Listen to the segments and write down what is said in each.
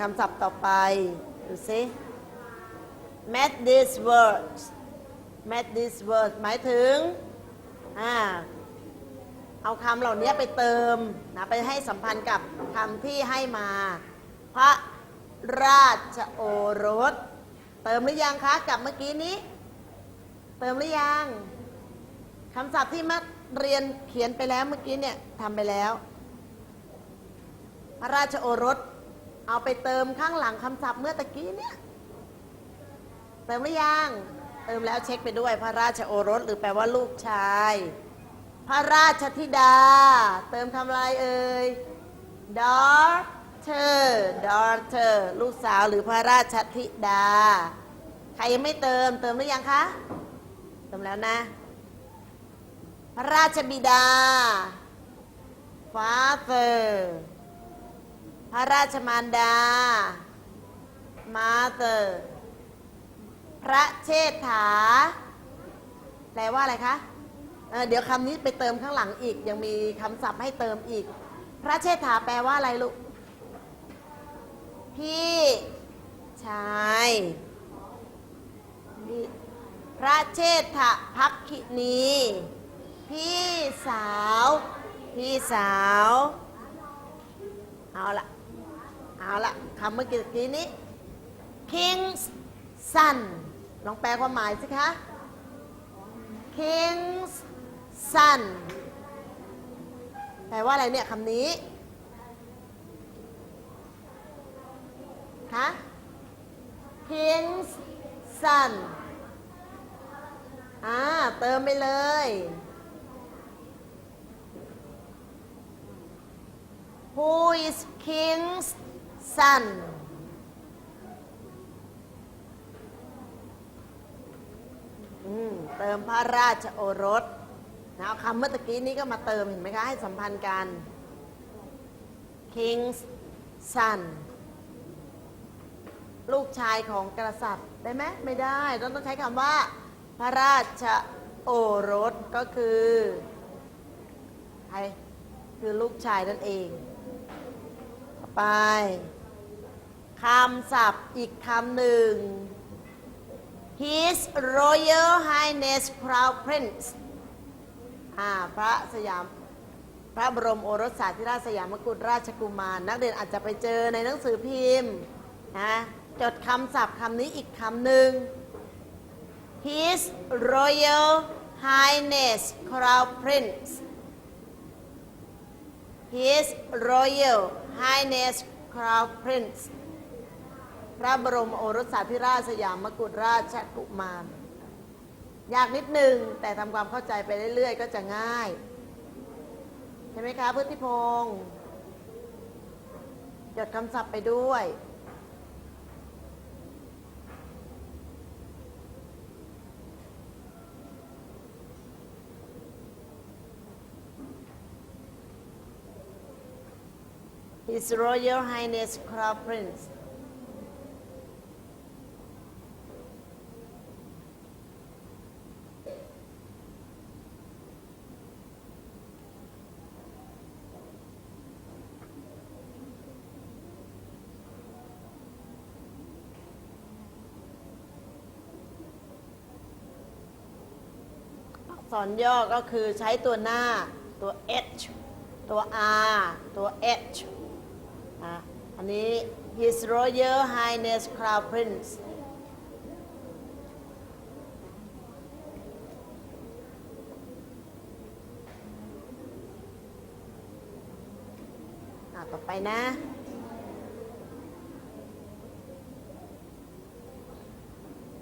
คำศัพท์ต่อไป ดูสิ match these words match these words หมายถึง อ่า เอาคำเหล่านี้ไปเติมนะไปให้สัมพันธ์กับคำที่ให้มา พระราชโอรส เติมหรือยังคะกับเมื่อกี้นี้ เติมหรือยังคำศัพท์ที่มักเรียนเขียนไปแล้วเมื่อกี้เนี่ยทำไปแล้ว พระราชโอรส เอาไปเติมข้างหลังคำศัพท์เมื่อตะกี้เนี่ย เติมหรือยัง เติมแล้วเช็คไปด้วยพระราชโอรสหรือแปลว่าลูกชาย พระราชธิดา เติมคำอะไรเอ่ย daughter daughter ลูกสาวหรือพระราชธิดา ใครยังไม่เติม เติมหรือยังคะ เติมแล้วนะ พระราชบิดา father พระราชมารดา mother พระเชษฐา แปลว่าอะไรคะเเดี๋ยวคำนี้ไปเติมข้างหลังอีก ยังมีคำศัพท์ให้เติมอีก พระเชษฐาแปลว่าอะไรลูก พี่ชายพี่พระเชษฐพักคินี พี่สาว พี่สาว เอาละ เอาละคำเมื่อกี้นี้ king's son ลองแปลความหมายสิคะ king's son แปลว่าอะไรเนี่ยคำนี้คะ king's son อ่า เติมไปเลย Who is king's son อืมเติมพระราชโอรสนะเอาคำเมื่อตะกี้นี้ก็มาเติมเห็นไหมคะ ให้สัมพันธ์กัน king's son ลูกชายของกษัตริย์ได้ไหมไม่ได้ต้องต้องใช้คำว่า พระราชโอรสก็คือใครคือลูกชายนั่นเอง ไป คำศัพท์อีกคำหนึ่ง His Royal Highness Crown Prince อ่าพระสยามพระบรมโอรสสาธิราชสยามกุฎราชกุมาร นักเรียนอาจจะไปเจอในหนังสือพิมพ์นะจดคำศัพท์คำนี้อีกคำหนึ่ง His Royal Highness Crown Prince His Royal Highness Crown Prince พระบรมโอรสสาธิราชสยามกุฎราชกุมารยากนิดนึง แต่ทำความเข้าใจไปเรื่อย ๆ ก็จะง่าย ใช่ไหมคะพุทธิพงศ์จดคำศัพท์ไปด้วย His Royal Highness Crown Prince สอักษรย่อก็คือใช้ตัวหน้าตัว H ตัว R ตัว H อะอันนี้ His Royal Highness Crown Prince อะต่อไปนะ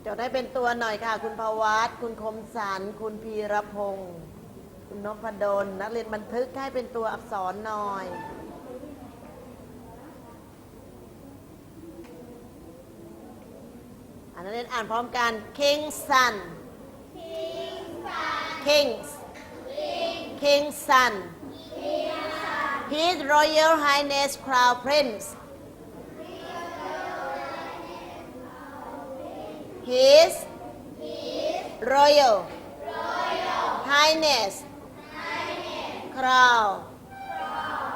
จดให้เป็นตัวหน่อยค่ะ คุณภวัตคุณคมสันคุณพีรพงศ์คุณนพดลนักเรียนบันทึกให้เป็นตัวอักษรหน่อยอันนักเรียนอ่านพร้อมกัน King's son King's King's son His Royal Highness Crown Prince His Royal Highness Crown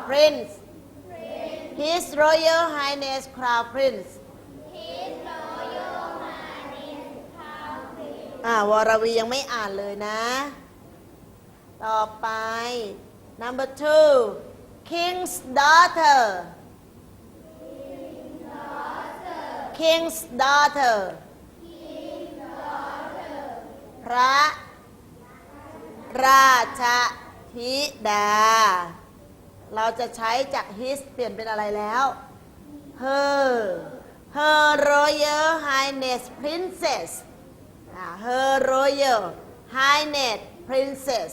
Prince His Royal Highness Crown Prince อ่าวรวียังไม่อ่านเลยนะ ต่อไป number two King's daughter King's daughter ระราชธิดา เราจะใช้จาก his เปลี่ยนเป็นอะไรแล้ว her her royal highness princess her royal highness princess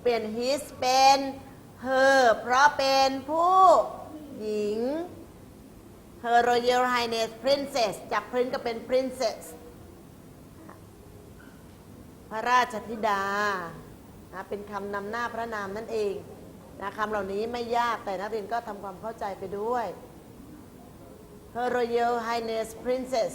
เปลี่ยน his เป็น her เพราะเป็นผู้หญิง her royal highness princess จาก prince ก็เป็น princess พระราชธิดานะเป็นคำนำหน้าพระนามนั่นเองนะคำเหล่านี้ไม่ยากแต่นักเรียนก็ทำความเข้าใจไปด้วย Her Royal Highness Princess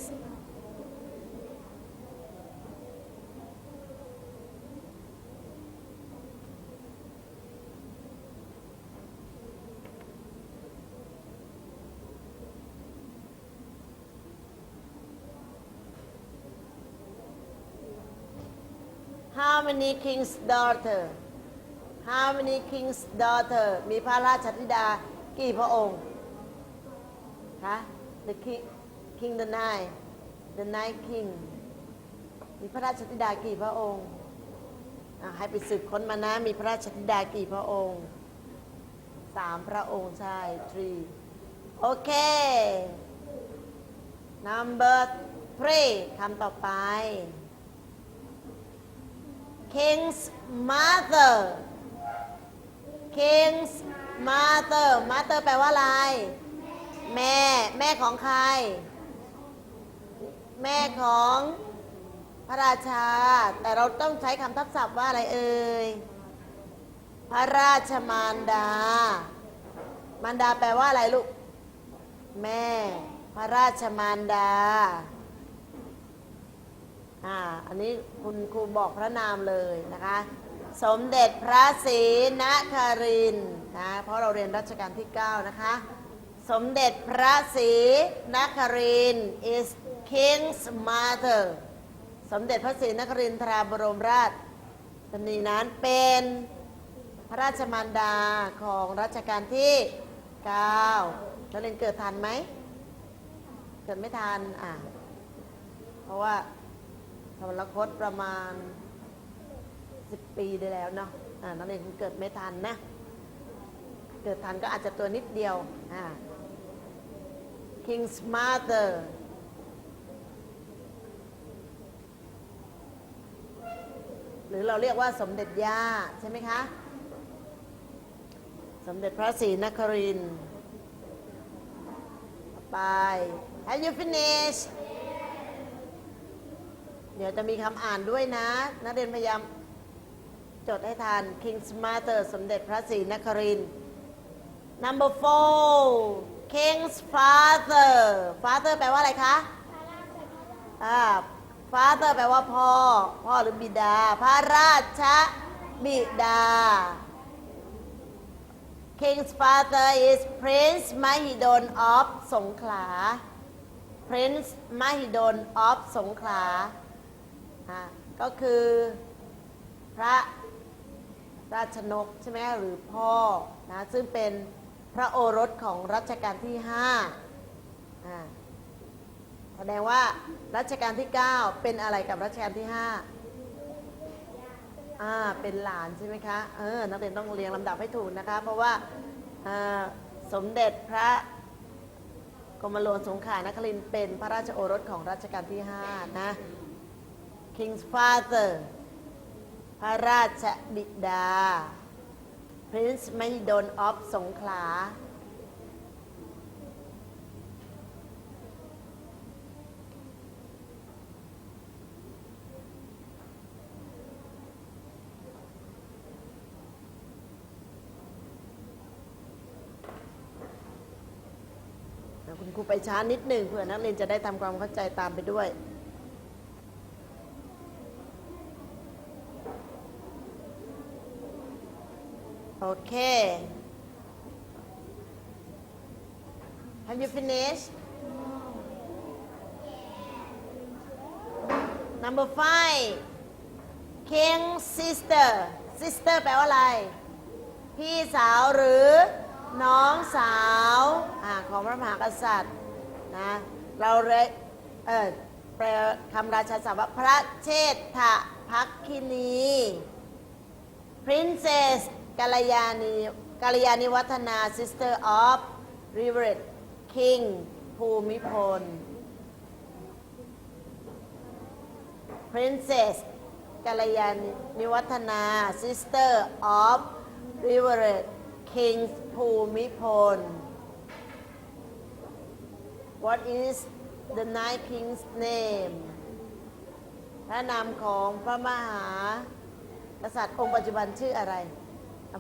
'How many king's daughter How many king's daughter มีพระราชธิดากี่พระองค์คะ The king king the nine the nine king มีพระราชธิดากี่พระองค์ให้ไปสืบค้นมานะ มีพระราชธิดากี่พระองค์สามพระองค์ใช่ three โอเค number three คำต่อไป King's mother King's mother mother แปลว่าอะไร แม่ แม่ของใคร แม่ของพระราชา แต่เราต้องใช้คำทับศัพท์ว่าอะไรเอ่ย พระราชมารดา มารดาแปลว่าอะไรลูก แม่ พระราชมารดา อ่าอันนี้คุณครูบอกพระนามเลยนะคะ สมเด็จพระศรีนครินนะเพราะเราเรียนรัชกาลที่ 9 นะคะ สมเด็จพระศรีนคริน is king's mother สมเด็จพระศรีนครินทราบรมราชชนีนั้นเป็นพระราชมารดาของรัชกาลที่9นักเรียนเกิดทันไหม เกิดไม่ทันอะเพราะว่า วรรคตประมาณ 10 ปีได้แล้วเนาะอ่านักเรียนคงเกิดไม่ทันนะ เกิดทันก็อาจจะตัวนิดเดียวอ่า King's Mother หรือเราเรียกว่าสมเด็จย่าใช่ไหมคะ สมเด็จพระศรีนครินทร์ไป Have you finished เดี๋ยวจะมีคำอ่านด้วยนะ นักเรียนพยายามจดให้ทัน King's Mother สมเด็จพระศรีนครินทร์ Number four King's Father Father แปลว่าอะไรคะอ่า Father แปลว่าพ่อ พ่อหรือบิดา พระราชบิดา King's father is Prince Mahidol of สงขลา Prince Mahidol of สงขลา อ่าก็คือพระราชนกใช่ไหมหรือพ่อนะซึ่งเป็นพระโอรสของรัชกาลที่5อ่าแสดงว่ารัชกาลที่ 9 เป็นอะไรกับรัชกาลที่5อ่าเป็นหลานใช่ไหมคะเออนักเรียนต้องเรียงลำดับให้ถูกนะคะ เพราะว่าสมเด็จพระกรมหลวงสงขลานครินเป็นพระราชโอรสของรัชกาลที่ 5 นะ King's Father พระราชบิดา Prince Mahidol of สงขลา คุณครูไปช้านิดหนึ่งเพื่อนักเรียนจะได้ทำความเข้าใจตามไปด้วย เค Have you finished Number five King sister sister แปลว่าอะไร พี่สาวหรือน้องสาวอของพระมหากษัตริย์นะเราเลยเออแปลคำราชาศัพท์ว่าพระเชษฐพักคินี Princess กัลยาณีกัลยาณิวัฒนา Sister of Revered King ภูมิพล Princess กัลยาณิวัฒนา Sister of Revered King ภูมิพล What is the nine king's name พระนามของพระมหากษัตริย์องค์ปัจจุบันชื่ออะไร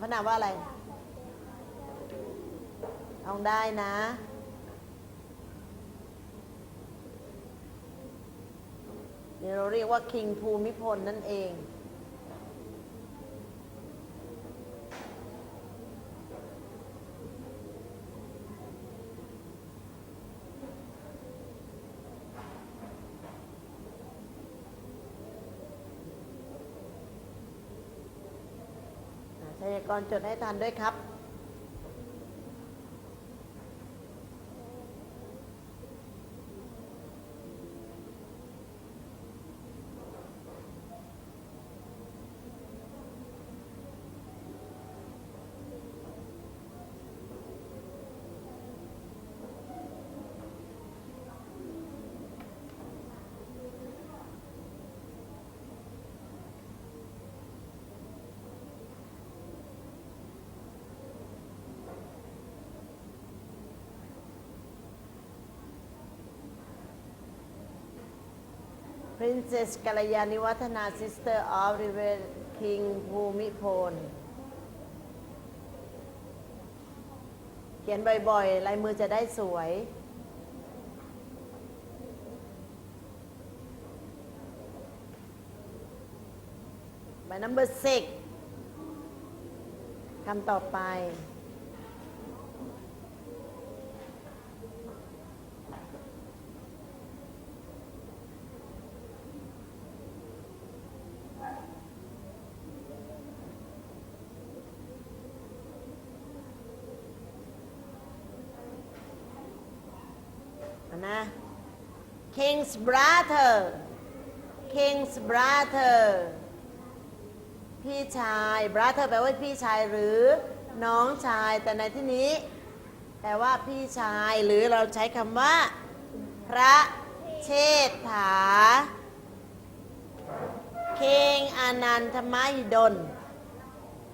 พระนามว่าอะไร เองได้นะนี่เราเรียกว่าคิงภูมิพลนั่นเอง ชัยกรจดให้ทันด้วยครับ Princess กัลยาณิวัฒนา Sister of River King ภูมิพล เขียนบ่อยๆ ลายมือจะได้สวยใบ number six คำต่อไป นะ King's brother King's brother พี่ชาย brother แปลว่าพี่ชายหรือน้องชายแต่ในที่นี้ แปลว่าพี่ชายหรือเราใช้คำว่า พระเชษฐา เคงอานันทมหิดล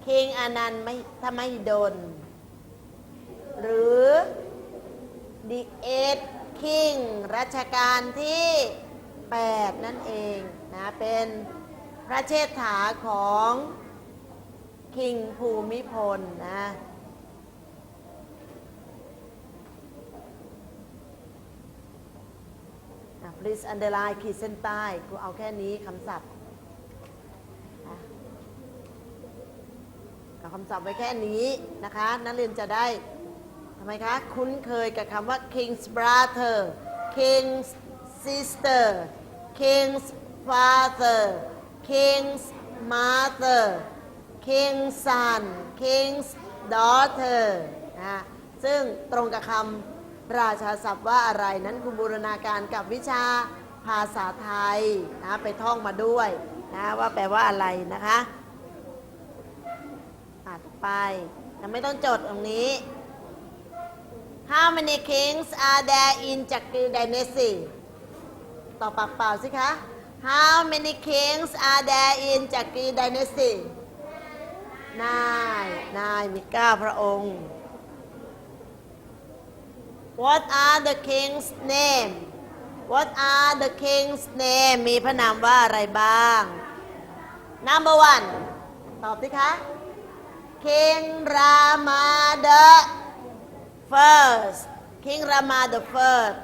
เคงอานันทมหิดล หรือ The Eight King รัชกาลที่ 8 นั่นเองนะเป็นพระเชษฐาของคิงภูมิพลนะอะ please underline ขีดเส้นใต้กูเอาแค่นี้คำศัพท์เอาคำศัพท์ไว้แค่นี้นะคะ นักเรียนจะได้ำไมคะ คุ้นเคยกับคำว่า king's brother king's sister king's father king's mother king's son king's daughter นะซึ่งตรงกับคำราชาศัพท์ว่าอะไรนั้นคุณบูรณาการกับวิชาภาษาไทยนะไปท่องมาด้วยนะว่าแปลว่าอะไรนะคะอะต่อไปยังไม่ต้องจดตรงนี้ How many kings are there in Chakri dynasty ตอบปากเปล่าสิคะ How many kings are there in Chakri dynasty นายนายมีเก้าพระองค์ What are the king's name What are the king's name มีพระนามว่าอะไรบ้าง Number one ตอบสิคะ King Rama the first King Rama the first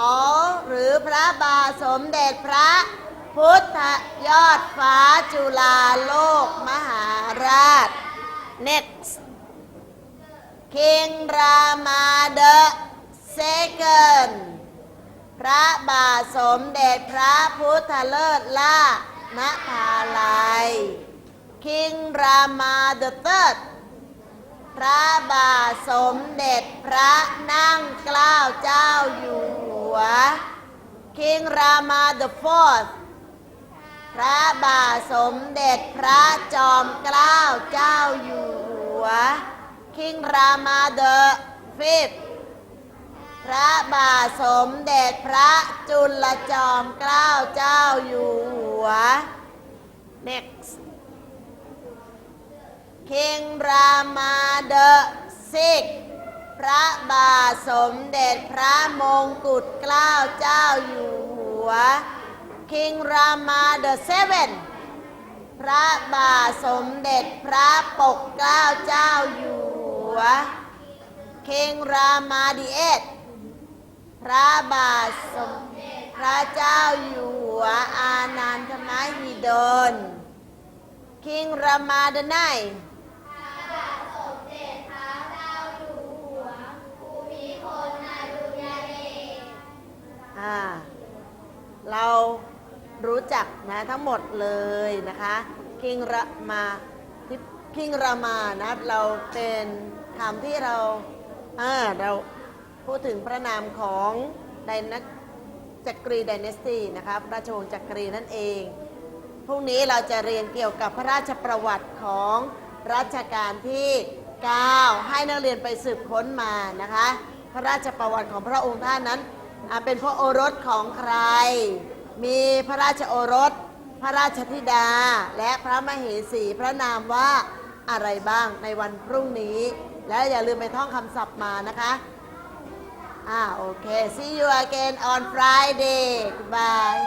อ๋อหรือพระบาทสมเด็จพระพุทธยอดฟ้าจุฬาโลกมหาราช next King Rama the second พระบาทสมเด็จพระพุทธเลิศล่านภาลัย King Rama the Third ระบาทสมเด็จพระนั่งเกล้าเจ้าอยู่หัว King Rama the Fourth พระบาทสมเด็จพระจอมเกล้าเจ้าอยู่หัว King Rama the Fifth พระบาทสมเด็จพระจุลจอมเกล้าเจ้าอยู่หัว next King Rama the Sixth พระบาทสมเด็จพระมงกุฎเกล้าเจ้าอยู่หัว King Rama the Seventh พระบาทสมเด็จพระปกเกล้าเจ้าอยู่หัว King Rama the Eighth พระบาทสมเด็จพระเจ้าอยู่หัวอานันทมหิดล King Rama the Ninth อ่า เรา รู้จักนะทั้งหมดเลยนะคะคิงรามาที่คิงรามานะเราเป็นคำที่เราอ่าเราพูดถึงพระนามของไดนัจักรีไดเนสตีนะคะพระราชวงศ์จักรีนั่นเองพรุ่งนี้เราจะเรียนเกี่ยวกับพระราชประวัติของรัชกาลที่ 9 ให้นักเรียนไปสืบค้นมานะคะ พระราชประวัติของพระองค์ท่านนั้นเป็นพระโอรสของใคร มีพระราชโอรส พระราชธิดา และพระมเหสีพระนามว่าอะไรบ้างในวันพรุ่งนี้ และอย่าลืมไปท่องคำศัพท์มานะคะอ่าโอเค see you again on Friday bye